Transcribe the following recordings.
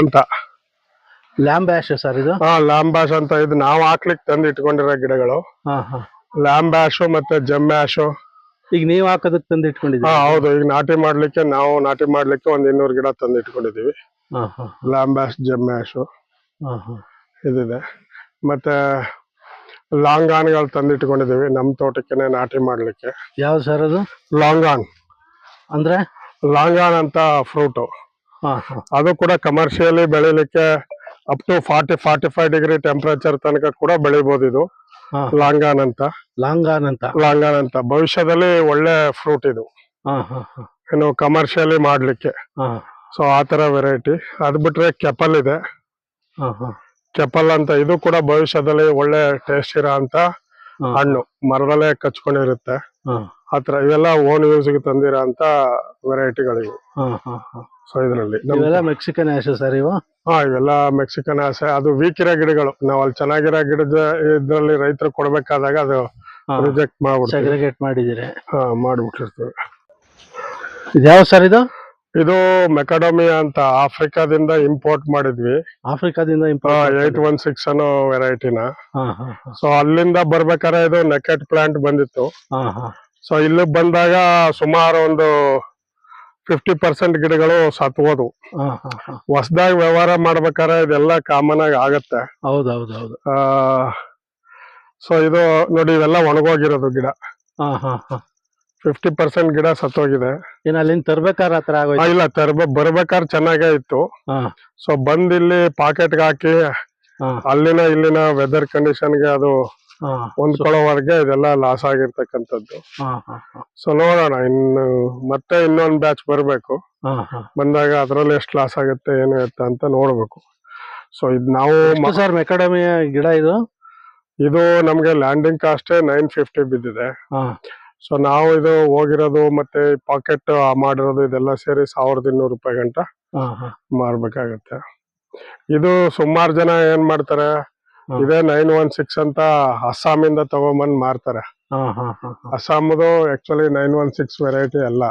ಅಂತ ಲ್ಯಾಂಬ್ಯಾಶ್ ಸರ್ ಇದು? ಹಾ ಲ್ಯಾಂಬ್ಯಾಶ್ ಅಂತ ಇದು ನಾವು ಹಾಕ್ಲಿಕ್ಕೆ ತಂದು ಇಟ್ಕೊಂಡಿರೋ ಗಿಡಗಳು. ಹಾ ಹಾ. ಲ್ಯಾಂಬ್ಯಾಶು ಮತ್ತೆ ಜಮ್ಮ್ಯಾಶು ಈಗ ನೀವ್ ಹಾಕೋದಕ್ಕೆ ತಂದು ಹಾ ಇಟ್ಕೊಂಡಿದ್ದೀರಾ ಹೌದು. ಈಗ ನಾಟಿ ಮಾಡ್ಲಿಕ್ಕೆ ನಾವು ನಾಟಿ ಮಾಡ್ಲಿಕ್ಕೆ ಒಂದ್ ಇನ್ನೂರು ಗಿಡ ತಂದು ಇಟ್ಕೊಂಡಿದೀವಿ ಹಾ ಹಾ. ಲ್ಯಾಂಬ್ಯಾಶ್ ಜಮ್ಮ್ಯಾಶು ಹಾ ಹಾ. ಇದಿದೆ. ಮತ್ತೆ ಲಾಂಗಾನ್ಗಳು ತಂದು ಇಟ್ಕೊಂಡಿದೀವಿ ನಮ್ ತೋಟಕ್ಕೆ ನಾಟಿ ಮಾಡ್ಲಿಕ್ಕೆ. ಯಾವ್ದು ಸರ್ ಅದು? ಲಾಂಗಾನ್. ಅಂದ್ರೆ? ಲಾಂಗಾನ್ ಅಂತ ಫ್ರೂಟು ಅದು ಕೂಡ ಕಮರ್ಷಿಯಲಿ ಬೆಳಿಲಿಕ್ಕೆ up to forty forty five degree temperature ತನಕ ಕೂಡ ಬೆಳಿಬಹುದು ಇದು. ಹಾ. ಲಾಂಗಾನ್ ಅಂತ. ಲಾಂಗಾನ್ ಅಂತ. ಲಾಂಗಾನ್ ಅಂತ. ಭವಿಷ್ಯದಲ್ಲಿ ಒಳ್ಳೆ ಫ್ರೂಟ್ ಇದು. ಹಾ ಹಾ ಹಾ. ಏನು ಕಮರ್ಷಿಯಲಿ ಮಾಡ್ಲಿಕ್ಕೆ. ಹಾ. ಸೊ ಆ ತರ ವೆರೈಟಿ ಅದ್ ಬಿಟ್ರೆ ಕೆಪಲ್ ಇದೆ. ಹಾ ಹಾ. ಕೆಪಲ್ ಅಂತ ಇದು ಕೂಡ ಭವಿಷ್ಯದಲ್ಲಿ ಒಳ್ಳೆ ಟೇಸ್ಟ್ ಇರೋ ಅಂತ ಹಣ್ಣು. ಮರದಲ್ಲೇ ಕಚ್ಕೊಂಡಿರುತ್ತೆ. ಆತರ ಇವೆಲ್ಲ ಓನ್ ಯೂಸ್ಗೆ ತಂದಿರೋ ಅಂತ ವೆರೈಟಿಗಳಿವು ಹಾ ಹಾ ಹಾ. ಸೊ ಇದರಲ್ಲಿ ಇವೆಲ್ಲ ಮೆಕ್ಸಿಕನ್ ಆಸೆ ಸರ್ ಇವು? ಹಾ ಇವೆಲ್ಲ ಮೆಕ್ಸಿಕನ್ ಆಸೆ ಅದು ವೀಕ್ ಇರೋ ಗಿಡಗಳು. ನಾವ್ ಅಲ್ಲಿ ಚೆನ್ನಾಗಿರೋ ಗಿಡದ ಇದ್ರಲ್ಲಿ ರೈತರು ಕೊಡ್ಬೇಕಾದಾಗ ಅದು ರಿಜೆಕ್ಟ್ ಮಾಡ್ಬಿಟ್ಟು ಸೆಗ್ರಿಗೇಟ್ ಮಾಡಿದಿರಿ ಹಾ ಮಾಡ್ಬಿಟ್ಟಿರ್ತೀವಿ. ಇದ್ಯಾವ ಸರ್ ಇದು? ಇದು ಮೆಕಡೋಮಿಯಾ ಅಂತ ಆಫ್ರಿಕಾದಿಂದ ಇಂಪೋರ್ಟ್ ಮಾಡಿದ್ವಿ. ಆಫ್ರಿಕಾದಿಂದ ಏಟ್ ಒನ್ ಸಿಕ್ಸ್ ಅನ್ನೋ ವೆರೈಟಿನ ಸೊ ಅಲ್ಲಿಂದ ಬರ್ಬೇಕಾದ್ರೆ ಇದು ನೆಕೆಟ್ ಪ್ಲಾಂಟ್ ಬಂದಿತ್ತು. ಸೊ ಇಲ್ಲಿ ಬಂದಾಗ ಸುಮಾರು ಒಂದು ಫಿಫ್ಟಿ ಪರ್ಸೆಂಟ್ ಗಿಡಗಳು ಸತ್ವೋದು. ಹಾ ಹಾ ಹಾ. ಹೊಸದಾಗಿ ವ್ಯವಹಾರ ಮಾಡ್ಬೇಕಾದ್ರೆ ಇದೆಲ್ಲ ಕಾಮನ್ ಆಗಿ ಆಗತ್ತೆ. ಹೌದು ಹೌದು ಹೌದು. ಸೊ ಇದು ನೋಡಿ ಇವೆಲ್ಲ ಒಣಗೋಗಿರೋದು ಗಿಡ. ಹಾ ಹಾ ಹಾ. ಫಿಫ್ಟಿ ಪರ್ಸೆಂಟ್ ಗಿಡ ಸತ್ತೋಗಿದೆ. ಏನ ಅಲ್ಲಿಂದ ತರ್ಬೇಕಾದ್ರೆ ಹತ್ರ ಆಗೋಯ್ತು? ಇಲ್ಲ ತರ್ಬ ಬರ್ಬೇಕಾದ್ರೆ ಚೆನ್ನಾಗೇ ಇತ್ತು. ಹಾ. ಸೊ ಬಂದ್ ಇಲ್ಲಿ ಪಾಕೆಟ್ಗೆ ಹಾಕಿ ಅಲ್ಲಿನ ಇಲ್ಲಿನ ವೆದರ್ ಕಂಡೀಷನ್ಗೆ ಅದು ಹೊಂದ್ಕೊಳ್ಳೋವರೆಗೆ ಇದೆಲ್ಲ ಲಾಸ್ ಆಗಿರ್ತಕ್ಕಂಥದ್ದು. ಹಾ ಹಾ ಹಾ. ಸೊ ನೋಡೋಣ ಇನ್ನು ಮತ್ತೆ ಇನ್ನೊಂದ್ ಬ್ಯಾಚ್ ಬರಬೇಕು. ಬಂದಾಗ ಅದ್ರಲ್ಲಿ ಎಷ್ಟು ಲಾಸ್ ಆಗುತ್ತೆ ಏನು ಇರುತ್ತೆ ಅಂತ ನೋಡ್ಬೇಕು. ಸೊ ಇದ್ ನಾವು ಸರ್ ಮೆಕಾಡಮಿಯ ಗಿಡ ಇದು? ಇದು ನಮ್ಗೆ ಲ್ಯಾಂಡಿಂಗ್ ಕಾಸ್ಟ್ ನೈನ್ ಫಿಫ್ಟಿ ಬಿದ್ದಿದೆ. ಹಾ. ಸೊ ನಾವು ಇದು ಹೋಗಿರೋದು ಮತ್ತೆ ಪಾಕೆಟ್ ಮಾಡಿರೋದು ಇದೆಲ್ಲ ಸೇರಿ ಸಾವಿರದ ಇನ್ನೂರು ರೂಪಾಯಿ ಗಂಟ ಹಾ ಹಾ. ಮಾರ್ಬೇಕಾಗತ್ತೆ. ಇದು ಸುಮಾರು ಜನ ಏನ್ ಮಾಡ್ತಾರೆ. ಇದೇ ನೈನ್ ಒನ್ ಸಿಕ್ಸ್ ಅಂತ ಅಸ್ಸಾಮಿಂದ ತಗೊಂಬಂದ್ ಮಾರ್ತಾರೆ. ಅಸ್ಸಾಮ್ದು actually nine one six variety ಅಲ್ಲ.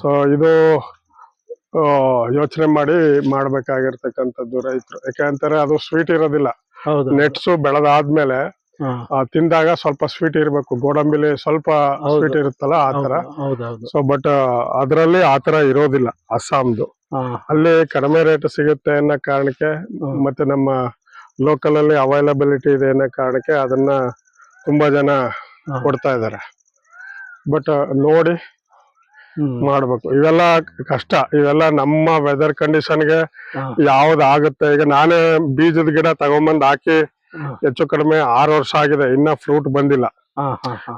ಸೊ ಇದು ಯೋಚನೆ ಮಾಡಿ ಮಾಡ್ಬೇಕಾಗಿರ್ತಕ್ಕಂಥದ್ದು ರೈತರು. ಯಾಕಂತಾರೆ ಅದು ಸ್ವೀಟ್ ಇರೋದಿಲ್ಲ. ನೆಟ್ಸು ಬೆಳೆದಾದ್ಮೇಲೆ ತಿಂದಾಗ ಸ್ವಲ್ಪ ಸ್ವೀಟ್ ಇರಬೇಕು. ಗೋಡಂಬಿಲಿ ಸ್ವಲ್ಪ. ಸ್ವೀಟ್ ಇರುತ್ತಲ್ಲ ಆ ತರ ಹೌದು ಹೌದು ಸೊ ಬಟ್ ಅದರಲ್ಲಿ ಆ ತರ ಇರೋದಿಲ್ಲ ಅಸ್ಸಾಂದು ಹಾ. ಅಲ್ಲಿ ಕಡಿಮೆ ರೇಟ್ ಸಿಗುತ್ತೆ ಅನ್ನೋ ಕಾರಣಕ್ಕೆ ಮತ್ತೆ ನಮ್ಮ ಲೋಕಲ್ ಅಲ್ಲಿ ಅವೈಲಬಿಲಿಟಿ ಇದೆ ಅನ್ನೋ ಕಾರಣಕ್ಕೆ ಅದನ್ನ ತುಂಬಾ ಜನ. ಕೊಡ್ತಾ ಇದ್ದಾರೆ. ಬಟ್ ನೋಡಿ ಮಾಡಬೇಕು. ಇವೆಲ್ಲ ಕಷ್ಟ. ಇವೆಲ್ಲ ನಮ್ಮ ವೆದರ್ ಕಂಡೀಷನ್ಗೆ ಯಾವ್ದಾಗುತ್ತೆ ಯಾವ್ದು ಆಗುತ್ತೆ ಈಗ ನಾನೇ ಬೀಜದ ಗಿಡ ತಗೊಂಬಂದ್ ಹಾಕಿ. ಹೆಚ್ಚು ಕಡಿಮೆ ಆರು ವರ್ಷ ಆಗಿದೆ. ಇನ್ನ ಫ್ರೂಟ್ ಬಂದಿಲ್ಲ.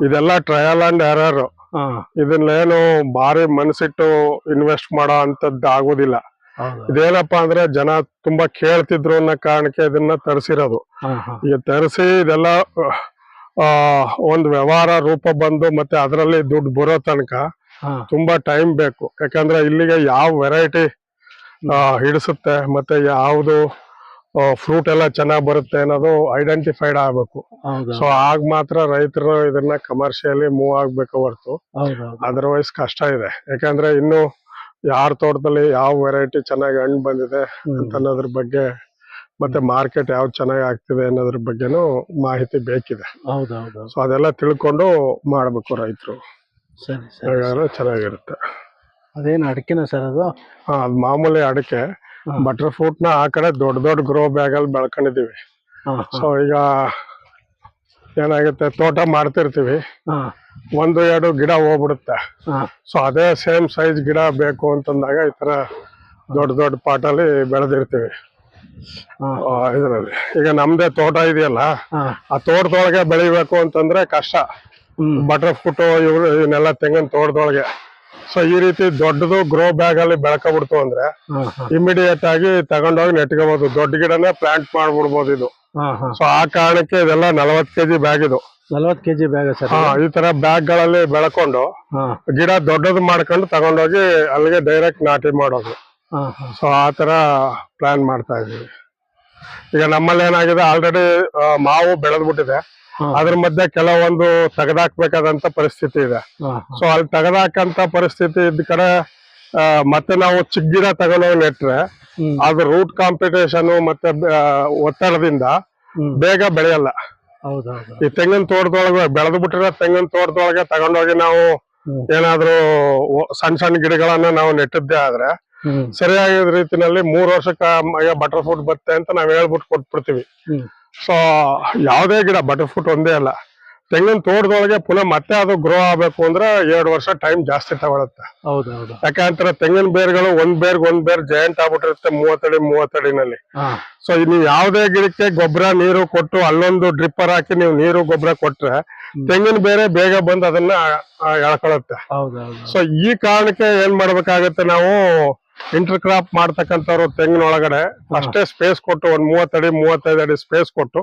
ಇದೆಲ್ಲ ಟ್ರಯಲ್ ಅಂಡ್ ಎರರ್ ಇದನ್ನೇನು ಭಾರಿ ಮನಸ್ಸಿಟ್ಟು ಇನ್ವೆಸ್ಟ್ ಮಾಡೋ ಅಂತದ್ದು ಆಗೋದಿಲ್ಲ ಇದೇನಪ್ಪಾ ಅಂದ್ರೆ ಜನ ತುಂಬಾ ಕೇಳ್ತಿದ್ರು ಅನ್ನೋ ಕಾರಣಕ್ಕೆ ಇದನ್ನ ತರಿಸಿರೋದು. ಈಗ ತರಿಸಿ ಇದೆಲ್ಲ ಆ ಒಂದು ವ್ಯವಹಾರ ರೂಪ ಬಂದು ಮತ್ತೆ ಅದರಲ್ಲಿ ದುಡ್ಡು ಬರೋ ತನಕ ತುಂಬಾ ಟೈಮ್ ಬೇಕು. ಯಾಕಂದ್ರೆ ಇಲ್ಲಿಗೆ ಯಾವ ವೆರೈಟಿ ಹಿಡಿಸುತ್ತೆ ಮತ್ತೆ ಯಾವುದು ಫ್ರೂಟ್ ಎಲ್ಲ ಚೆನ್ನಾಗಿ ಬರುತ್ತೆ ಅನ್ನೋದು ಐಡೆಂಟಿಫೈಡ್ ಆಗ್ಬೇಕು. ಸೊ ಆಗ ಮಾತ್ರ ರೈತರು ಇದನ್ನ ಕಮರ್ಷಿಯಲಿ ಮೂವ್ ಆಗ್ಬೇಕು ಹೊರತು. ಅದರ್ವೈಸ್ ಕಷ್ಟ ಇದೆ. ಯಾಕಂದ್ರೆ ಇನ್ನು ಯಾರ ತೋಟದಲ್ಲಿ ಯಾವ ವೆರೈಟಿ ಚೆನ್ನಾಗಿ ಹಣ್ಣು ಬಂದಿದೆ. ಅಂತ ಅನ್ನೋದ್ರ ಬಗ್ಗೆ ಮತ್ತೆ ಮಾರ್ಕೆಟ್ ಯಾವ್ದು ಚೆನ್ನಾಗಿ ಆಗ್ತಿದೆ ಅನ್ನೋದ್ರ ಬಗ್ಗೆನೂ ಮಾಹಿತಿ ಬೇಕಿದೆ. ಹೌದು ಹೌದು ಸೊ ಅದೆಲ್ಲ ತಿಳ್ಕೊಂಡು ಮಾಡ್ಬೇಕು ರೈತರು. ಹಾಗಾದ್ರೆ ಚೆನ್ನಾಗಿರುತ್ತೆ. ಅದೇನು ಅಡಿಕೆನ ಸರ್ ಅದು? ಹಾ ಅದ್ ಮಾಮೂಲಿ ಅಡಿಕೆ. ಬಟರ್ ಫ್ರೂಟ್ನ ಆ ಕಡೆ ದೊಡ್ಡ ದೊಡ್ಡ ಗ್ರೋ ಬ್ಯಾಗ್ ಅಲ್ಲಿ ಬೆಳ್ಕೊಂಡಿದೀವಿ. ಸೊ ಈಗ ಏನಾಗುತ್ತೆ ತೋಟ ಮಾಡ್ತಿರ್ತೀವಿ. ಹಾ. ಒಂದು ಎರಡು ಗಿಡ ಹೋಗ್ಬಿಡುತ್ತೆ. ಸೊ ಅದೇ ಸೇಮ್ ಸೈಜ್ ಗಿಡ ಬೇಕು ಅಂತಂದಾಗ ಈ ತರ ದೊಡ್ಡ ದೊಡ್ಡ ಪಾಟಲ್ಲಿ ಬೆಳೆದಿರ್ತೀವಿ. ಇದರಲ್ಲಿ. ಈಗ ನಮ್ದೇ ತೋಟ ಇದೆಯಲ್ಲ ಆ ತೋಟದೊಳಗೆ ಬೆಳಿಬೇಕು ಅಂತಂದ್ರೆ ಕಷ್ಟ. ಬಟರ್ ಫುಟ್ ಇವ್ರು ಇವನ್ನೆಲ್ಲ ತೆಂಗಿನ ತೋಟದೊಳಗೆ. ಸೊ ಈ ರೀತಿ ದೊಡ್ಡದು ಗ್ರೋ ಬ್ಯಾಗ್ ಅಲ್ಲಿ ಬೆಳ್ಕೊಬಿಡ್ತು ಅಂದ್ರೆ ಇಮಿಡಿಯೇಟ್ ಆಗಿ ತಗೊಂಡೋಗಿ ನೆಟ್ಕೋಬಹುದು ದೊಡ್ಡ ಗಿಡನೇ ಪ್ಲಾಂಟ್ ಮಾಡ್ಬಿಡ್ಬೋದು ಇದು. ಸೊ ಆ ಕಾರಣಕ್ಕೆ ಇದೆಲ್ಲ ನಲವತ್ ಕೆಜಿ ಬ್ಯಾಗ್ ಇದು. ನಲ್ವತ್ತು ಕೆಜಿ ಬ್ಯಾಗ್ ಸರ್ ಹಾ ಈ ತರ ಬ್ಯಾಗ್ಗಳಲ್ಲಿ ಬೆಳ್ಕೊಂಡು ಹಾ. ಗಿಡ ದೊಡ್ಡದು ಮಾಡ್ಕೊಂಡು ತಗೊಂಡೋಗಿ ಅಲ್ಲಿಗೆ ಡೈರೆಕ್ಟ್ ನಾಟಿ ಮಾಡೋದು. ಹಾ ಹಾ. ಸೊ ಆ ತರ ಪ್ಲಾನ್ ಮಾಡ್ತಾ ಇದೀವಿ ಈಗ ನಮ್ಮಲ್ಲಿ ಏನಾಗಿದೆ ಆಲ್ರೆಡಿ ಮಾವು ಬೆಳೆದ್ಬಿಟ್ಟಿದೆ ಬಿಟ್ಟಿದೆ. ಅದ್ರ ಮಧ್ಯೆ ಕೆಲವೊಂದು ತೆಗೆದಾಕ್ಬೇಕಾದಂತ ಪರಿಸ್ಥಿತಿ ಇದೆ. ಹಾ ಸೊ ಅಲ್ಲಿ ತೆಗೆದಾಕಂತ ಪರಿಸ್ಥಿತಿ ಇದ್ದ ಕಡೆ ಆ, ಮತ್ತೆ ನಾವು ಚಿಕ್ಕ ಗಿಡ ತಗೊಂಡೋಗಿ ನೆಟ್ರೆ ಅದು ರೂಟ್ ಕಾಂಪಿಟೇಷನ್ ಮತ್ತೆ ಒತ್ತಡದಿಂದ ಹ್ಮ್. ಬೇಗ ಬೆಳೆಯಲ್ಲ. ಈ ತೆಂಗಿನ ತೋಟದೊಳಗ ಬೆಳೆದು ಬಿಟ್ಟಿರೋ ತೆಂಗಿನ ತೋಟದೊಳಗೆ ತಗೊಂಡೋಗಿ ನಾವು ಏನಾದ್ರು ಸಣ್ಣ ಸಣ್ಣ ಗಿಡಗಳನ್ನ ನಾವು ನೆಟ್ಟಿದ್ದೆ ಆದ್ರೆ ಸರಿಯಾಗಿ ರೀತಿನಲ್ಲಿ ಮೂರ್ ವರ್ಷಕ್ಕ ಬಟರ್ ಫ್ರೂಟ್ ಬತ್ತೆ ಅಂತ ನಾವ್ ಹೇಳ್ಬಿಟ್ಟು ಕೊಟ್ಬಿಡ್ತೀವಿ. ಸೊ ಯಾವುದೇ ಗಿಡ ಬಟರ್ ಫ್ರೂಟ್ ಒಂದೇ ಅಲ್ಲ. ತೆಂಗಿನ ತೋಟದೊಳಗೆ ಪುನಃ ಮತ್ತೆ ಅದು ಗ್ರೋ ಆಗ್ಬೇಕು ಅಂದ್ರೆ ಎರಡು ವರ್ಷ ಟೈಮ್ ಜಾಸ್ತಿ ತಗೊಳತ್ತೆ. ಹೌದೌದು. ಯಾಕಂದ್ರೆ ತೆಂಗಿನ ಬೇರ್ಗಳು ಒಂದ್ ಬೇರ್ಗ್ ಒಂದ್ ಬೇರ್ ಜಾಯಿಂಟ್ ಆಗ್ಬಿಟ್ಟಿರುತ್ತೆ ಮೂವತ್ತಡಿ ಮೂವತ್ತಡಿನಲ್ಲಿ ಸೊ ನೀವು ಯಾವುದೇ ಗಿಡಕ್ಕೆ ಗೊಬ್ಬರ ನೀರು ಕೊಟ್ಟು ಅಲ್ಲೊಂದು ಡ್ರಿಪ್ಪರ್ ಹಾಕಿ ನೀವು ನೀರು ಗೊಬ್ಬರ ಕೊಟ್ರೆ ತೆಂಗಿನ ಬೇರೆ ಬೇಗ ಬಂದು ಅದನ್ನ ಎಳ್ಕೊಳ್ಳುತ್ತೆ ಎಳ್ಕೊಳುತ್ತೆ. ಸೊ ಈ ಕಾರಣಕ್ಕೆ ಏನ್ ಮಾಡ್ಬೇಕಾಗತ್ತೆ ನಾವು ಇಂಟರ್ ಕ್ರಾಪ್ ಮಾಡ್ತಕ್ಕಂಥವ್ರು ತೆಂಗಿನ ಒಳಗಡೆ ಅಷ್ಟೇ ಸ್ಪೇಸ್ ಕೊಟ್ಟು ಒಂದ್ ಮೂವತ್ತಡಿ ಮೂವತ್ತೈದು ಅಡಿ ಸ್ಪೇಸ್ ಕೊಟ್ಟು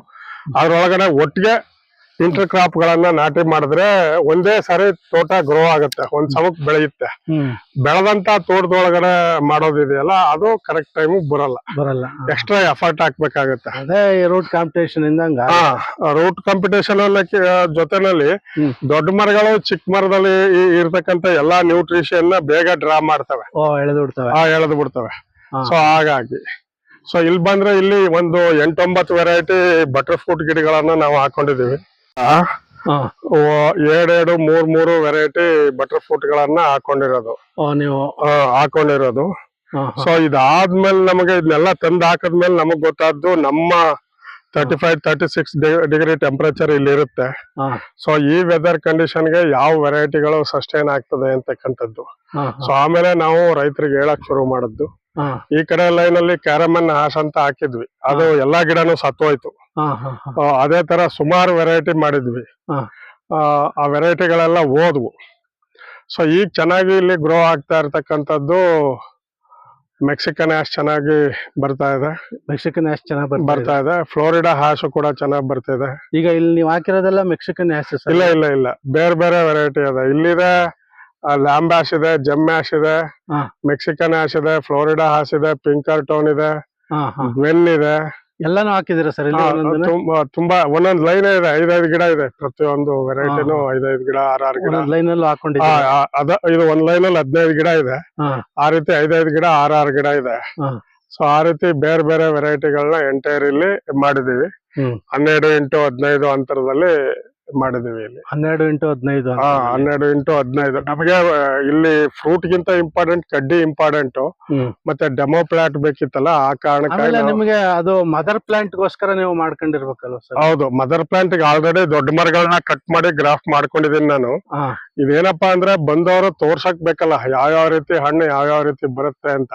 ಅದ್ರೊಳಗಡೆ ಒಟ್ಟಿಗೆ ಇಂಟರ್ ಕ್ರಾಪ್ ಗಳನ್ನ ನಾಟಿ ಮಾಡಿದ್ರೆ ಒಂದೇ ಸಾರಿ ತೋಟ ಗ್ರೋ ಆಗುತ್ತೆ ಒಂದ್ ಸಮಕ್ ಬೆಳೆಯುತ್ತೆ. ಬೆಳೆದಂತ ತೋಟದೊಳಗಡೆ ಮಾಡೋದಿದೆಯಲ್ಲ ಅದು ಕರೆಕ್ಟ್ ಟೈಮ್ ಬರಲ್ಲ. ಬರಲ್ಲ. ಎಕ್ಸ್ಟ್ರಾ ಎಫರ್ಟ್ ಹಾಕ್ಬೇಕಾಗತ್ತೆ. ಅದೇ ರೂಟ್ ಕಾಂಪಿಟೇಷನ್ ಇಂದಂಗ. ರೂಟ್ ಕಾಂಪಿಟೇಷನ್ ಜೊತೆನಲ್ಲಿ. ದೊಡ್ಡ ಮರಗಳು ಚಿಕ್ಕ ಮರದಲ್ಲಿ ಇರ್ತಕ್ಕಂತ ಎಲ್ಲಾ ನ್ಯೂಟ್ರಿಷನ್ ಬೇಗ ಡ್ರಾ ಮಾಡ್ತವೆ. ಎಳೆದು ಬಿಡ್ತವೆ. ಆ ಎಳೆದು ಬಿಡ್ತವೆ. ಸೊ ಹಾಗಾಗಿ ಸೊ ಇಲ್ಲಿ ಬಂದ್ರೆ ಇಲ್ಲಿ ಒಂದು ಎಂಟೊಂಬತ್ತು ವೆರೈಟಿ ಬಟರ್ ಫ್ರೂಟ್ ಗಿಡಗಳನ್ನ ನಾವು ಹಾಕೊಂಡಿದೀವಿ ಎರಡೆರಡು ಮೂರ್ ಮೂರು ವೆರೈಟಿ ಬಟರ್ ಫ್ರೂಟ್ ಗಳನ್ನ ಹಾಕೊಂಡಿರೋದು. ನೀವು ಹಾಕೊಂಡಿರೋದು. ಸೊ ಇದಾದ್ಮೇಲೆ ನಮಗೆ ಇದನ್ನೆಲ್ಲ ತಂದು ಹಾಕದ್ಮೇಲೆ ನಮಗ್ ಗೊತ್ತಾದ್ದು ನಮ್ಮ thirty five thirty six degree temperature ಇಲ್ಲಿ ಇರುತ್ತೆ ಸೊ ಈ ವೆದರ್ ಕಂಡೀಷನ್ಗೆ ಯಾವ ವೆರೈಟಿಗಳು ಸಸ್ಟೈನ್ ಆಗ್ತದೆ ಅಂತಕ್ಕಂಥದ್ದು ಸೊ ಆಮೇಲೆ ನಾವು ರೈತರಿಗೆ ಹೇಳಕ್ ಶುರು ಮಾಡಿದ್ದು. ಈ ಕಡೆ ಲೈನ್ ಅಲ್ಲಿ ಕ್ಯಾರಮನ್ ಹಾಸ್ ಅಂತ ಹಾಕಿದ್ವಿ. ಅದು ಎಲ್ಲಾ ಗಿಡನು ಸತ್ತೋಯ್ತು. ಹೋಯ್ತು ಹಾ ಹಾ. ಅದೇ ತರ ಸುಮಾರು ವೆರೈಟಿ ಮಾಡಿದ್ವಿ. ಆ, ವೆರೈಟಿಗಳೆಲ್ಲ ಹೋದ್ವು. ಸೊ ಈಗ ಚೆನ್ನಾಗಿ ಇಲ್ಲಿ ಗ್ರೋ ಆಗ್ತಾ ಇರ್ತಕ್ಕಂಥದ್ದು ಮೆಕ್ಸಿಕನ್ ಹ್ಯಾಶ್ ಚೆನ್ನಾಗಿ ಬರ್ತಾ ಇದೆ. ಮೆಕ್ಸಿಕನ್ ಹ್ಯಾಶ್ ಚೆನ್ನಾಗಿ ಬರ್ತಾ ಬರ್ತಾ ಇದೆ. ಫ್ಲೋರಿಡಾ ಹ್ಯಾಶ್ ಕೂಡ ಚೆನ್ನಾಗಿ ಬರ್ತಾ ಇದೆ ಈಗ ಇಲ್ಲಿ ನೀವು ಹಾಕಿರೋದೆಲ್ಲ ಮೆಕ್ಸಿಕನ್ ಹ್ಯಾಶ್ ಇಲ್ಲ ಇಲ್ಲ ಇಲ್ಲ. ಬೇರೆ ಬೇರೆ ವೆರೈಟಿ ಅದ. ಇಲ್ಲಿದೆ ಲ್ಯಾಂಬ್ ಆಶ್ ಇದೆ ಜಮ್ ಆಶ್ ಇದೆ ಮೆಕ್ಸಿಕನ್ ಆಶ್ ಇದೆ ಫ್ಲೋರಿಡಾ ಹಾಸ್ ಇದೆ ಪಿಂಕರ್ ಟೋನ್ ಇದೆ ವೆಲ್ ಇದೆ. ಎಲ್ಲಾನು ಹಾಕಿದಿರಾ ಸರ್ ತುಂಬಾ ಒಂದೊಂದ್ ಲೈನ್ ಇದೆ ಐದೈದು ಗಿಡ ಇದೆ ಪ್ರತಿಯೊಂದು ವೆರೈಟಿನು ಐದೈದು ಗಿಡ ಆರಾರು ಗಿಡ. ಲೈನ್ ಅಲ್ಲಿ ಹಾಕೊಂಡಿದ್ದೀವಿ ಇದು ಒಂದ್ ಲೈನ್ ಅಲ್ಲಿ ಹದಿನೈದು ಗಿಡ ಇದೆ. ಆ ರೀತಿ ಐದೈದು ಗಿಡ ಆರಾರು ಗಿಡ ಇದೆ. ಸೊ ಆ ರೀತಿ ಬೇರೆ ಬೇರೆ ವೆರೈಟಿಗಳನ್ನ ಎಂಟೈರ್ ಇಲ್ಲಿ ಮಾಡಿದೀವಿ ಹನ್ನೆರಡು ಇಂಟು ಹದಿನೈದು ಅಂತರದಲ್ಲಿ ಮಾಡಿದೀವಿ ಇಲ್ಲಿ. ಹನ್ನೆರಡು ಇಂಟು ಹದಿನೈದು ಹಾ. ಹನ್ನೆರಡು ಇಂಟು ಹದಿನೈದು. ನಮಗೆ ಇಲ್ಲಿ ಫ್ರೂಟ್ ಗಿಂತ ಇಂಪಾರ್ಟೆಂಟ್ ಕಡ್ಡಿ ಇಂಪಾರ್ಟೆಂಟ್ ಮತ್ತೆ ಡೆಮೋ ಪ್ಲಾಂಟ್ ಬೇಕಿತ್ತಲ್ಲ ಆ ಕಾರಣಕ್ಕಾಗಿ ನಿಮಗೆ ಅದು ಮದರ್ ಪ್ಲಾಂಟ್ ಗೋಸ್ಕರ ನೀವು ಮಾಡ್ಕೊಂಡಿರ್ಬೇಕಲ್ವ ಸರ್? ಹೌದು ಮದರ್ ಪ್ಲಾಂಟ್ ಆಲ್ರೆಡಿ ದೊಡ್ಡ ಮರಗಳನ್ನ ಕಟ್ ಮಾಡಿ ಗ್ರಾಫ್ ಮಾಡ್ಕೊಂಡಿದೀನಿ ನಾನು. ಇದೇನಪ್ಪ ಅಂದ್ರೆ ಬಂದವರು ತೋರ್ಸಕ್ ಬೇಕಲ್ಲ ಯಾವ ಯಾವ ರೀತಿ ಹಣ್ಣು ಯಾವ ಯಾವ ರೀತಿ ಬರುತ್ತೆ ಅಂತ.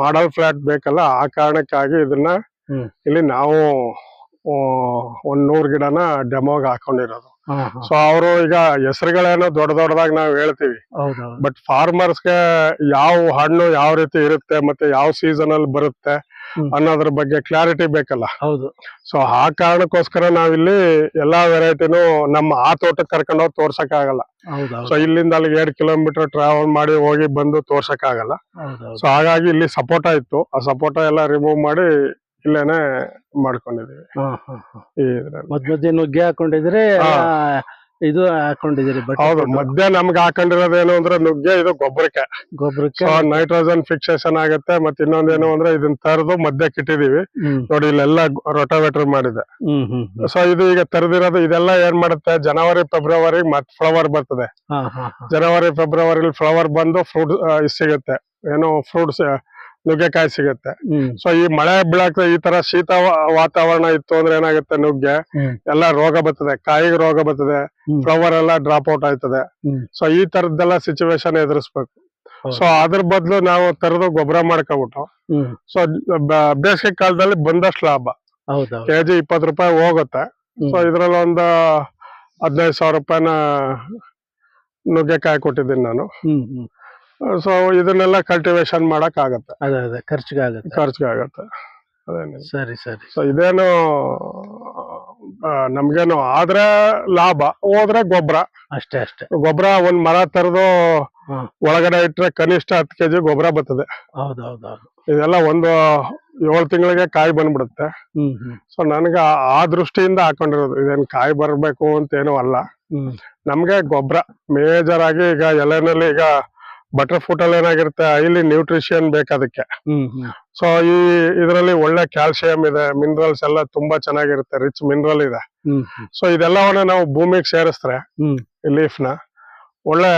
ಮಾಡಲ್ ಫ್ಲಾಟ್ ಬೇಕಲ್ಲ ಆ ಕಾರಣಕ್ಕಾಗಿ ಇದನ್ನ ಇಲ್ಲಿ ನಾವು ಒಂದ್ ನೂರ್ ಗಿಡನ ಡೆಮೋಗ್ ಹಾಕೊಂಡಿರೋದು. ಸೊ ಅವರು ಈಗ ಹೆಸರುಗಳೇನೋ ದೊಡ್ಡ ದೊಡ್ಡದಾಗ ನಾವು ಹೇಳ್ತೀವಿ. ಬಟ್ ಫಾರ್ಮರ್ಸ್ಗೆ ಯಾವ ಹಣ್ಣು ಯಾವ ರೀತಿ ಇರುತ್ತೆ ಮತ್ತೆ ಯಾವ ಸೀಸನ್ ಅಲ್ಲಿ ಬರುತ್ತೆ. ಅನ್ನೋದ್ರ ಬಗ್ಗೆ ಕ್ಲಾರಿಟಿ ಬೇಕಲ್ಲ. ಹೌದು. ಸೊ ಆ ಕಾರಣಕ್ಕೋಸ್ಕರ ನಾವಿಲ್ಲಿ ಎಲ್ಲಾ ವೆರೈಟಿನೂ ನಮ್ಮ ಆ ತೋಟಕ್ಕೆ ಕರ್ಕೊಂಡೋಗಿ ತೋರ್ಸಕ್ ಆಗಲ್ಲ ಸೊ ಇಲ್ಲಿಂದ ಅಲ್ಲಿಗೆ ಎರಡ್ ಕಿಲೋಮೀಟರ್ ಟ್ರಾವೆಲ್ ಮಾಡಿ ಹೋಗಿ ಬಂದು ತೋರ್ಸಕ್ ಆಗಲ್ಲ ಸೊ ಹಾಗಾಗಿ ಇಲ್ಲಿ ಸಪೋಟ ಇತ್ತು. ಆ ಸಪೋಟ ಎಲ್ಲ ರಿಮೂವ್ ಮಾಡಿ ಇಲ್ಲೇನೆ ಮಾಡ್ಕೊಂಡಿದೀವಿ ನುಗ್ಗಿ ಈ ಇದ್ರಲ್ಲಿ. ಮಧ್ಯೆ ನುಗ್ಗೆ ಹಾಕೊಂಡಿದ್ರೆ ಹಾ. ಇದು ಹಾಕೊಂಡಿದ್ದೀರಿ ಬಟ್ ಹೌದು ಮಧ್ಯ ನಮ್ಗೆ ಹಾಕೊಂಡಿರೋದೇನು ಅಂದ್ರೆ ನುಗ್ಗೆ ಇದು ಗೊಬ್ಬರಕ್ಕೆ. ಗೊಬ್ಬರಕ್ಕೆ? ಸೊ ನೈಟ್ರೋಜನ್ ಫಿಕ್ಸೇಷನ್ ಆಗುತ್ತೆ ಮತ್ತೆ ಇನ್ನೊಂದೇನು ಅಂದ್ರೆ ಇದನ್ನ ತರದು ಮಧ್ಯಕ್ಕೆ ಇಟ್ಟಿದೀವಿ ಹ್ಮ್. ನೋಡಿ ಇಲ್ಲೆಲ್ಲ ರೊಟೋವೇಟರ್ ಮಾಡಿದೆ. ಹ್ಮ್ ಹ್ಮ್ ಹ್ಮ್. ಸೊ ಇದು ಈಗ ತರದಿರೋದು ಇದೆಲ್ಲ ಏನ್ ಮಾಡುತ್ತೆ? ಜನವರಿ ಫೆಬ್ರವರಿ ಮತ್ ಫ್ಲವರ್ ಬರ್ತದೆ. ಹಾ ಹಾ ಹಾ. ಜನವರಿ ಫೆಬ್ರವರಿ ಫ್ಲವರ್ ಬಂದು ಫ್ರೂಟ್ ಸಿಗುತ್ತೆ. ಏನೋ ಫ್ರೂಟ್ಸ್ ನುಗ್ಗೆಕಾಯಿ ಸಿಗುತ್ತೆ. ಸೊ ಈ ಮಳೆ ಬೀಳಕ್ಕೆ ಈ ತರ ಶೀತ ವಾತಾವರಣ ಇತ್ತು ಅಂದ್ರೆ ಏನಾಗುತ್ತೆ ನುಗ್ಗೆ. ಎಲ್ಲ ರೋಗ ಬರ್ತದೆ. ಕಾಯಿಗೆ ರೋಗ ಬರ್ತದೆ. ಫ್ಲವರ್ ಎಲ್ಲ ಡ್ರಾಪ್ ಔಟ್ ಆಯ್ತದೆ. ಸೊ ಈ ತರದ್ದೆಲ್ಲ ಸಿಚುವೇಶನ್ ಎದುರಿಸ್ಬೇಕು. ಸೊ ಅದ್ರ ಬದಲು ನಾವು ತರದು ಗೊಬ್ಬರ ಮಾಡ್ಕೊಬಿಟ್ಟು ಸೊ ಬೇಸಿಗೆ ಕಾಲದಲ್ಲಿ ಬಂದಷ್ಟು ಲಾಭ. ಕೆ ಕೆಜಿ ಇಪ್ಪತ್ತು ರೂಪಾಯಿ ಹೋಗುತ್ತೆ. ಸೊ ಇದ್ರಲ್ಲಿ ಒಂದು ಹದಿನೈದು ಸಾವಿರ ರೂಪಾಯಿನ ನುಗ್ಗೆಕಾಯಿ ಕೊಟ್ಟಿದ್ದೀನಿ ನಾನು. ಸೊ ಇದನ್ನೆಲ್ಲ ಕಲ್ಟಿವೇಶನ್ ಮಾಡಕ್ ಆಗತ್ತೆ. ಅದೇ ಅದೇ ಆಗುತ್ತೆ. ಅದೇನಿಲ್ಲ ಸರಿ ಸರಿ. ಸೊ ಇದೇನು ನಮ್ಗೇನು ಆದ್ರೆ ಲಾಭ ಹೋದ್ರೆ ಗೊಬ್ಬರ ಅಷ್ಟೇ ಅಷ್ಟೇ. ಗೊಬ್ಬರ ಒಂದ್ ಮರ ತರದು. ಒಳಗಡೆ ಇಟ್ರೆ ಕನಿಷ್ಠ ಹತ್ತು ಕೆಜಿ ಗೊಬ್ಬರ ಬರ್ತದೆ. ಹೌದೌದೌದು. ಇದೆಲ್ಲ ಒಂದು ಏಳು ತಿಂಗಳಿಗೆ ಕಾಯಿ ಬಂದ್ಬಿಡುತ್ತೆ. ಸೊ ನನ್ಗೆ ಆ- ದೃಷ್ಟಿಯಿಂದ ಹಾಕೊಂಡಿರೋದು ಇದೇನ್ ಕಾಯಿ ಬರ್ಬೇಕು ಅಂತ ಏನು ಅಲ್ಲ ನಮ್ಗೆ ಗೊಬ್ಬರ ಮೇಜರ್ ಆಗಿ ಈಗ ಎಲೆನಲ್ಲಿ ಈಗ ಬಟರ್ ಫ್ರೂಟ್ ಅಲ್ಲಿ ಏನಾಗಿರುತ್ತೆ ಹೈಲಿ ನ್ಯೂಟ್ರಿಷನ್ ಬೇಕು ಅದಕ್ಕೆ. ಹ್ಮ್ ಹ್ಮ್. ಸೊ ಈ ಇದರಲ್ಲಿ ಒಳ್ಳೆ ಕ್ಯಾಲ್ಸಿಯಂ ಇದೆ ಮಿನರಲ್ಸ್ ಎಲ್ಲ ತುಂಬಾ ಚೆನ್ನಾಗಿರುತ್ತೆ ರಿಚ್ ಮಿನರಲ್ ಇದೆ. ಸೊ ಇದೆಲ್ಲವನ್ನ ನಾವು ಭೂಮಿಗೆ ಸೇರಿಸ್ರೆ ಲೀಫ್ನ ಒಳ್ಳೆ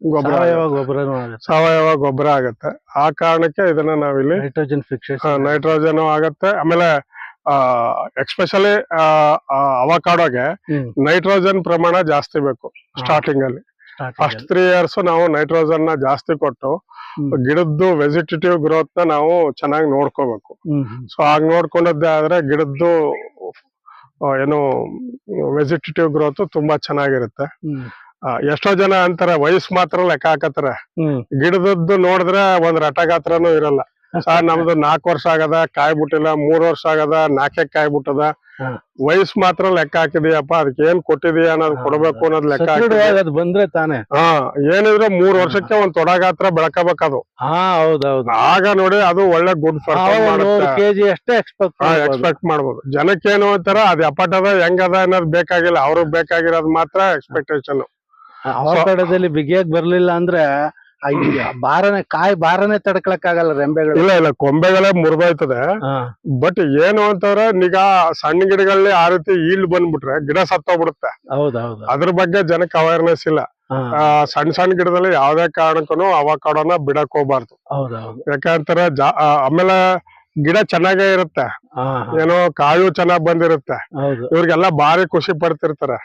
ಗೊಬ್ಬರ ಸಾವಯವ ಗೊಬ್ಬರ ಆಗುತ್ತೆ. ಸಾವಯವ ಗೊಬ್ಬರ ಆಗತ್ತೆ. ಆ ಕಾರಣಕ್ಕೆ ಇದನ್ನ ನಾವಿಲ್ಲಿ ನೈಟ್ರೋಜನ್ ಫಿಕ್ಸೇಷನ್ ನೈಟ್ರೋಜನ್ ಆಗತ್ತೆ. ಆಮೇಲೆ ಎಕ್ಸ್ಪೆಷಲಿ ಅವಕಾಡೋಗೆ ನೈಟ್ರೋಜನ್ ಪ್ರಮಾಣ ಜಾಸ್ತಿ ಬೇಕು ಸ್ಟಾರ್ಟಿಂಗ್ ಅಲ್ಲಿ. ಫಸ್ಟ್ ತ್ರೀ ಇಯರ್ಸ್ ನಾವು ನೈಟ್ರೋಜನ್ನ ಜಾಸ್ತಿ ಕೊಟ್ಟು ಗಿಡದ್ದು ವೆಜಿಟೇಟಿವ್ ಗ್ರೋತ್ನ ನಾವು ಚೆನ್ನಾಗಿ ನೋಡ್ಕೋಬೇಕು. ಸೊ ಹಾಗೆ ನೋಡ್ಕೊಂಡದ್ದೇ ಆದ್ರೆ ಗಿಡದ್ದು ಏನು ವೆಜಿಟೇಟಿವ್ ಗ್ರೋತ್ ತುಂಬಾ ಚೆನ್ನಾಗಿರುತ್ತೆ. ಎಷ್ಟೋ ಜನ ಅಂತಾರೆ ವಯಸ್ಸು ಮಾತ್ರ ಲೆಕ್ಕ ಹಾಕತ್ತಾರೆ. ಗಿಡದದ್ದು ನೋಡಿದ್ರೆ ಒಂದ್ ರಟಗಾತ್ರನೂ ಇರಲ್ಲ. ಸರ್ ನಮ್ದು ನಾಲ್ಕು ವರ್ಷ ಆಗದ ಕಾಯಿ ಬಿಟ್ಟಿಲ್ಲ ಮೂರ್ ವರ್ಷ ಆಗದ ನಾಕೆ ಕಾಯಿ ಬಿಟ್ಟದ ಹ್ಮ್. ಮಾತ್ರ ಲೆಕ್ಕ ಹಾಕಿದೀಯಪ್ಪ ಅದಕ್ಕೆ ಏನ್ ಕೊಟ್ಟಿದೀಯ ಅನ್ನೋದು ಕೊಡ್ಬೇಕು ಅನ್ನೋದು ಲೆಕ್ಕ ಬಂದ್ರೆ ತಾನೆ. ಹಾ ಏನಿದ್ರೆ ಮೂರ್ ವರ್ಷಕ್ಕೆ ಒಂದ್ ತೊಡಗಾತ್ರ ಬೆಳಕಬೇಕದು. ಹಾ ಹೌದೌದು. ಆಗ ನೋಡಿ ಅದು ಒಳ್ಳೆ ಗುಡ್ ಕೆಜಿ ಅಷ್ಟೇ ಎಕ್ಸ್ಪೆಕ್ಟ್ ಎಕ್ಸ್ಪೆಕ್ಟ್ ಮಾಡ್ಬೋದು. ಜನಕ್ಕೇನು ಅಂತಾರ ಅದ್ ಎಪ್ಪಟ್ಟದ ಹೆಂಗದ ಅನ್ನೋದು ಬೇಕಾಗಿಲ್ಲ. ಅವ್ರಿಗೆ ಬೇಕಾಗಿರೋದು ಮಾತ್ರ ಎಕ್ಸ್ಪೆಕ್ಟೇಷನ್ ಅವಕಾಡದಲ್ಲಿ ಬಿಗಿಯಾಗಿ ಬರ್ಲಿಲ್ಲ ಅಂದ್ರೆ ಬಾರನೆ ಕಾಯಿ ಬಾರನೆ ತಡ್ಕೊಳಕ್ ಆಗಲ್ಲ ರೆಂಬೆಗಳು. ಇಲ್ಲ ಇಲ್ಲ ಕೊಂಬೆಗಳೇ ಮುರಿದೋಯ್ತದೆ. ಬಟ್ ಏನು ಅಂತಂದ್ರೆ ನಿಗಾ ಸಣ್ಣ ಗಿಡಗಳಲ್ಲಿ ಆ ರೀತಿ ಈಲ್ ಬಂದ್ಬಿಟ್ರೆ ಗಿಡ ಸತ್ತೋಗ್ಬಿಡುತ್ತೆ. ಹೌದೌದು. ಅದ್ರ ಬಗ್ಗೆ ಜನಕ್ಕೆ ಅವೇರ್ನೆಸ್ ಇಲ್ಲ. ಸಣ್ಣ ಸಣ್ಣ ಗಿಡದಲ್ಲಿ ಯಾವ್ದೇ ಕಾರಣಕ್ಕೂ ಅವಕಾಡೋನ ಬಿಡಕ್ ಹೋಗ್ಬಾರ್ದು. ಯಾಕಂತಾರೆ ಆಮೇಲೆ ಗಿಡ ಚೆನ್ನಾಗೇ ಇರುತ್ತೆ. ಏನೋ ಕಾಯು ಚೆನ್ನಾಗ್ ಬಂದಿರುತ್ತೆ. ಇವ್ರಿಗೆಲ್ಲ ಬಾರಿ ಖುಷಿ ಪಡ್ತಿರ್ತಾರೆ.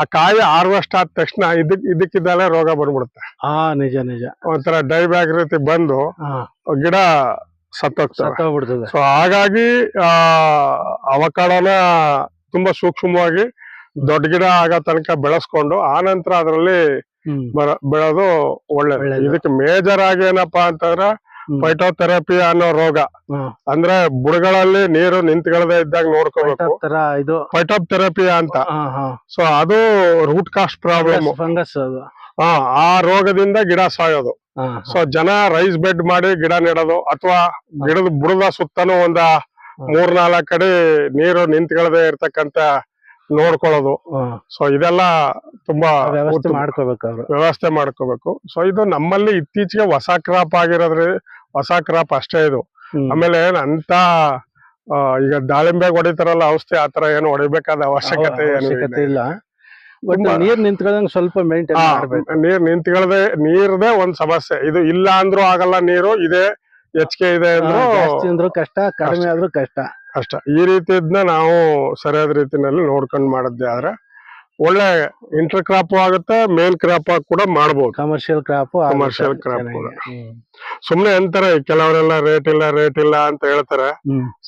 ಆ ಕಾಯಿ ಹಾರ್ವೆಸ್ಟ್ ಆದ ತಕ್ಷಣ ಇದಕ್ ಇದಕ್ಕಿದ್ದಲ್ಲೇ ರೋಗ ಬಂದ್ಬಿಡುತ್ತೆ. ನಿಜ ನಿಜ. ಒಂಥರ ಡೈ ಬ್ಯಾಗ್ ರೀತಿ ಬಂದು ಗಿಡ ಸತ್ತೋಗ್ತದೆ ಸೊ ಹಾಗಾಗಿ ಆ ಅವಕಾಡನ ತುಂಬಾ ಸೂಕ್ಷ್ಮವಾಗಿ ದೊಡ್ಡ ಗಿಡ ಆಗೋ ತನಕ ಬೆಳೆಸ್ಕೊಂಡು ಆ ನಂತರ ಅದರಲ್ಲಿ ಬೆಳೆದು ಒಳ್ಳೆ ಒಳ್ಳೇದು. ಇದಕ್ಕೆ ಮೇಜರ್ ಆಗಿ ಏನಪ್ಪಾ ಅಂತಂದ್ರೆ. ಫೈಟೋಥೆರಪಿ ಅನ್ನೋ ರೋಗ. ಅಂದ್ರೆ ಬುಡಗಳಲ್ಲಿ ನೀರು ನಿಂತ್ಗಳದೇ ಇದ್ದಾಗ ನೋಡ್ಕೋಬೇಕು. ಇದು ಫೈಟೋಪ್ ಥೆರಪಿ ಅಂತ ಸೊ ಅದು ರೂಟ್ ಕಾಸ್ಟ್ ಪ್ರಾಬ್ಲಮ್ ಫಂಗಸ್ ಹಾ ಆ ರೋಗದಿಂದ ಗಿಡ ಸಾಯೋದು. ಸೊ ಜನ ರೈಸ್ ಬೆಡ್ ಮಾಡಿ ಗಿಡ ನೆಡೋದು ಅಥವಾ ಗಿಡದ ಬುಡದ ಸುತ್ತನೂ ಒಂದ ಮೂರ್ನಾಲ್ಕ ಕಡೆ ನೀರು ನಿಂತ್ಗಳದೇ ಇರ್ತಕ್ಕಂತ ನೋಡ್ಕೊಳ್ಳೋದು. ಸೊ ಇದೆಲ್ಲ ತುಂಬಾ ವ್ಯವಸ್ಥೆ. ಮಾಡ್ಕೋಬೇಕು ಅವ್ರು. ವ್ಯವಸ್ಥೆ ಮಾಡ್ಕೋಬೇಕು. ಸೊ ಇದು ನಮ್ಮಲ್ಲಿ ಇತ್ತೀಚೆಗೆ ಹೊಸ ಕ್ರಾಪ್ ಆಗಿರೋದ್ರಿ ಹೊಸ ಕ್ರಾಪ್ ಅಷ್ಟೇ ಇದು. ಆಮೇಲೆ ಅಂತ ಈಗ ದಾಳಿಂಬೆ ಹೊಡಿತಾರಲ್ಲ ಔಷಧಿ ಆತರ ಏನು ಹೊಡಿಬೇಕಾದ ಅವಶ್ಯಕತೆ ಇಲ್ಲ. ನೀರ್ ನಿಂತ್ಕೊಳ್ದಂಗ ಸ್ವಲ್ಪ ಮೇಂಟೈನ್ ನೀರ್ ನಿಂತ್ಕೊಳ್ದೆ ನೀರ್ದೇ ಒಂದ್ ಸಮಸ್ಯೆ. ಇದು ಇಲ್ಲ ಅಂದ್ರೂ ಆಗಲ್ಲ ನೀರು ಇದೆ ಹೆಚ್ಚಿಗೆ ಇದೆ ಅಂದ್ರೂ ಕಷ್ಟ ಕಡಿಮೆ ಆದ್ರೂ ಕಷ್ಟ. ಕಷ್ಟ ಈ ರೀತಿದ್ನ ನಾವು ಸರಿಯಾದ ರೀತಿನಲ್ಲಿ ನೋಡ್ಕೊಂಡು ಮಾಡಿದ್ದೆ ಆದ್ರೆ ಒಳ್ಳೆ ಇಂಟರ್ ಕ್ರಾಪ್ ಆಗುತ್ತೆ ಮೇನ್ ಕ್ರಾಪ್ ಕೂಡ ಮಾಡಬಹುದು ಕಮರ್ಷಿಯಲ್ ಕ್ರಾಪ್ ಕಮರ್ಷಿಯಲ್ ಕ್ರಾಪ್ ಕೂಡ. ಸುಮ್ನೆ ಅಂತಾರೆ ಕೆಲವರೆಲ್ಲ ರೇಟ್ ಇಲ್ಲ ರೇಟ್ ಇಲ್ಲ ಅಂತ ಹೇಳ್ತಾರೆ.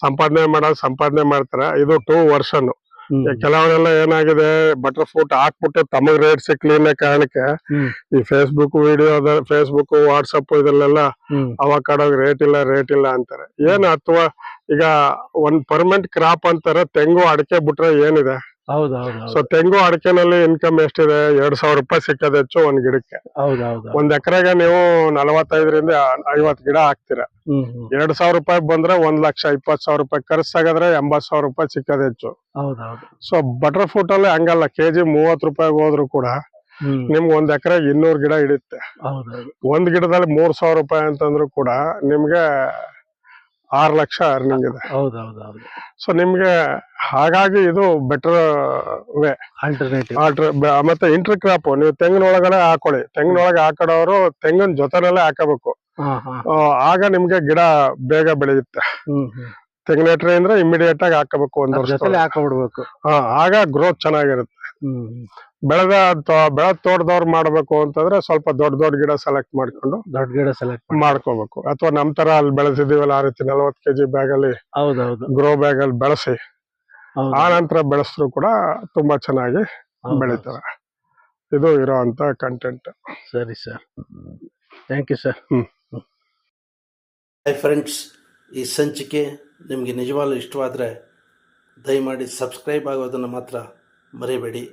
ಸಂಪಾದನೆ ಮಾಡೋದು ಸಂಪಾದನೆ ಮಾಡ್ತಾರೆ. ಇದು ಟೂ ವರ್ಷನ್. ಕೆಲವರೆಲ್ಲ ಏನಾಗಿದೆ ಬಟರ್ ಫ್ರೂಟ್ ಹಾಕ್ಬಿಟ್ಟು ತಮಗ್ ರೇಟ್ ಸಿಕ್ಲಿ ಅನ್ನೋ ಕಾರಣಕ್ಕೆ ಈ ಫೇಸ್ಬುಕ್ ವಿಡಿಯೋ ಫೇಸ್ಬುಕ್ ವಾಟ್ಸಪ್ ಇದರಲ್ಲೆಲ್ಲ ಅವಾಗ ರೇಟ್ ಇಲ್ಲ ರೇಟ್ ಇಲ್ಲ ಅಂತಾರೆ. ಏನು ಅಥವಾ ಈಗ ಒಂದ್ ಪರ್ಮನೆಂಟ್ ಕ್ರಾಪ್ ಅಂತಾರೆ ತೆಂಗು ಅಡಕೆ ಬಿಟ್ರೆ ಏನಿದೆ? ಸೊ ತೆಂಗು ಅಡಿಕೆನಲ್ಲಿ ಇನ್ಕಮ್ ಎಷ್ಟಿದೆ? ಎರಡ್ ಸಾವಿರ ರೂಪಾಯಿ ಸಿಕ್ಕದ ಹೆಚ್ಚು ಒಂದ್ ಗಿಡಕ್ಕೆ. ಒಂದ್ ಎಕರೆಗೆ ನೀವು ನಲವತ್ತೈದರಿಂದ ಐವತ್ ಗಿಡ ಹಾಕ್ತೀರಾ. ಎರಡ್ ಸಾವಿರ ರೂಪಾಯಿ ಬಂದ್ರೆ ಒಂದ್ ಲಕ್ಷ ಇಪ್ಪತ್ ಸಾವಿರ ರೂಪಾಯಿ ಖರ್ಚಾಗದ್ರೆ ಎಂಬತ್ ಸಾವಿರ ರೂಪಾಯಿ ಸಿಕ್ಕದ ಹೆಚ್ಚು. ಸೊ ಬಟರ್ ಫ್ರೂಟ್ ಅಲ್ಲಿ ಹಂಗಲ್ಲ ಕೆಜಿ ಮೂವತ್ ರೂಪಾಯಿಗೆ ಹೋದ್ರು ಕೂಡ ನಿಮ್ಗೆ ಒಂದ್ ಎಕರೆಗೆ ಇನ್ನೂರ್ ಗಿಡ ಹಿಡಿಯುತ್ತೆ. ಒಂದ್ ಗಿಡದಲ್ಲಿ ಮೂರ್ ಸಾವಿರ ರೂಪಾಯಿ ಅಂತಂದ್ರು ಕೂಡ ನಿಮ್ಗೆ ಆರ್ ಲಕ್ಷ ಅರ್ನಿಂಗ್ ಇದೆ. ಹೌದೌದೌದು. ಸೊ ನಿಮ್ಗೆ ಹಾಗಾಗಿ ಇದು ಬೆಟರ್ ವೇ. ಆಲ್ಟರ್ನೇಟಿವ್ ಮತ್ತೆ ಇಂಟರ್ ಕ್ರಾಪ್ ನೀವು ತೆಂಗಿನ ಒಳಗಡೆ ಹಾಕೊಳ್ಳಿ ತೆಂಗಿನ ಒಳಗೆ ಹಾಕೊಡೋರು ತೆಂಗಿನ ಜೊತೆನಲ್ಲೇ ಹಾಕಬೇಕು ಆಗ ನಿಮ್ಗೆ ಗಿಡ ಬೇಗ ಬೆಳೆಯುತ್ತೆ. ತೆಂಗಿನ ಟ್ರೇ ಅಂದ್ರೆ ಇಮಿಡಿಯೇಟ್ ಆಗಿ ಹಾಕಬೇಕು ಒಂದು ವರ್ಷ ಹಾಕಬಿಡ್ಬೇಕು. ಹಾಕೊಂಡ್ಬಿಡ್ಬೇಕು ಆಗ ಗ್ರೋತ್ ಚೆನ್ನಾಗಿರುತ್ತೆ. ಬೆಳೆದ ಬೆಳೆದ ತೋಟದವ್ರು ಮಾಡ್ಬೇಕು ಅಂತಂದ್ರೆ ಸ್ವಲ್ಪ ದೊಡ್ಡ ದೊಡ್ಡ ಗಿಡ ಸೆಲೆಕ್ಟ್ ಮಾಡ್ಕೊಂಡು ದೊಡ್ಡ ಗಿಡ ಸೆಲೆಕ್ಟ್ ಮಾಡ್ಕೋಬೇಕು. ಅಥವಾ ನಮ್ ತರ ಅಲ್ಲಿ ಬೆಳೆಸಿದೀವಲ್ಲ ಆ ರೀತಿ ನಲವತ್ ಕೆಜಿ ಬ್ಯಾಗ್ ಅಲ್ಲಿ ಹೌದೌದು. ಗ್ರೋ ಬ್ಯಾಗ್ ಅಲ್ಲಿ ಬೆಳೆಸಿ ಹೌದು. ಆ ನಂತರ ಬೆಳೆಸಿದ್ರು ಕೂಡ ತುಂಬಾ ಚೆನ್ನಾಗಿ ಬೆಳೀತಾರೆ ಬೆಳಿತಾರೆ. ಇದು ಇರೋಂತ ಕಂಟೆಂಟ್ ಸರಿ sir thank you sir hi friends ಈ ಸಂಚಿಕೆ ನಿಮಗೆ ನಿಜವಾಗ್ಲೂ ಇಷ್ಟವಾದರೆ ದಯಮಾಡಿ ಸಬ್ಸ್ಕ್ರೈಬ್ ಆಗೋದನ್ನು ಮಾತ್ರ ಮರಿಬೇಡಿ